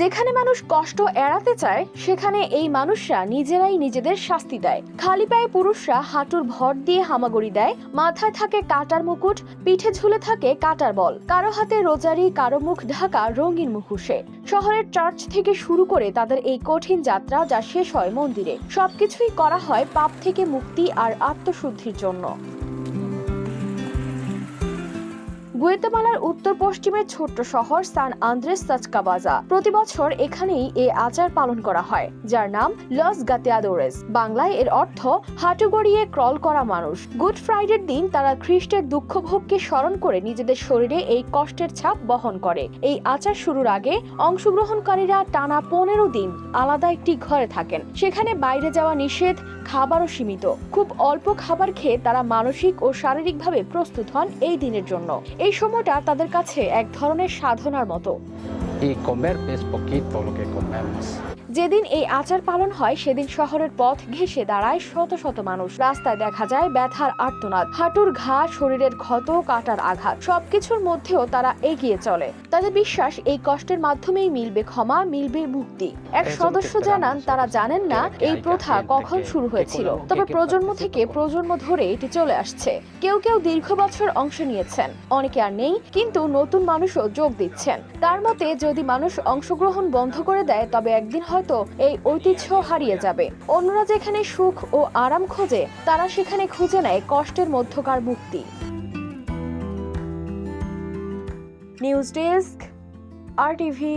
যেখানে মানুষ কষ্ট এড়াতে চায়, সেখানে এই মানুষরা নিজেরাই নিজেদের শাস্তি দেয়। খালি পায়ে পুরুষরা হাঁটুর ভর দিয়ে হামাগুড়ি দেয়, মাথায় থাকে কাটার মুকুট, পিঠে ঝুলে থাকে কাটার বল। কারও হাতে রোজারি, কারও মুখ ঢাকা রঙিন মুখোশে শহরের চার্চ থেকে শুরু করে তাদের এই কঠিন যাত্রা যা শেষ হয় মন্দিরে। সবকিছুই করা হয় পাপ থেকে মুক্তি আর আত্মশুদ্ধির জন্য। গুয়েতামালার উত্তর পশ্চিমের ছোট্ট শহর সান আন্দ্রেস সাচকাবাজা প্রতি বছর এখানেই এ আচার পালন করা হয়, যার নাম লস গাতিয়াদোরেস। বাংলায় এর অর্থ হাঁটু গড়িয়ে ক্রল করা মানুষ। গুড ফ্রাইডের দিন তারা খ্রিস্টের দুঃখ ভোগকে স্মরণ করে নিজেদের শরীরে এই কষ্টের ছাপ বহন করে। এই আচার শুরুর আগে অংশগ্রহণকারীরা টানা পনেরো দিন আলাদা একটি ঘরে থাকেন। সেখানে বাইরে যাওয়া নিষেধ, খাবারও সীমিত। খুব অল্প খাবার খেয়ে তারা মানসিক ও শারীরিকভাবে প্রস্তুত হন এই দিনের জন্য। এই সময়টা তাদের কাছে এক ধরনের সাধনার মতো। Y comer es poquito lo que comemos. যেদিন এই আচার পালন হয় সেদিন শহরের পথ ঘেঁষে দাঁড়ায় শত শত মানুষ। রাস্তায় দেখা যায় ব্যথার আর্তনাদ। হাঁটুর ঘা শরীরের ক্ষত কাটার আঘাত সবকিছুর মধ্যেও তারা এগিয়ে চলে। তাদের বিশ্বাস এই কষ্টের মাধ্যমেই মিলবে ক্ষমা মিলবে মুক্তি। এক সদস্য জানান তারা জানেন না এই প্রথা কখন শুরু হয়েছিল। তবে প্রজন্ম থেকে প্রজন্ম ধরে এটি চলে আসছে। কেউ কেউ দীর্ঘ বছর অংশ নিয়েছেন। অনেকে আর নেই কিন্তু নতুন মানুষও যোগ দিচ্ছেন। তার মতে যদি মানুষ অংশগ্রহণ বন্ধ করে দেয়, তবে একদিন হয়তো এই ঐতিহ্য হারিয়ে যাবে। অন্যরা যেখানে সুখ ও আরাম খোঁজে, তারা সেখানে খুঁজে নেয় কষ্টের মধ্যকার মুক্তি। News desk, R TV.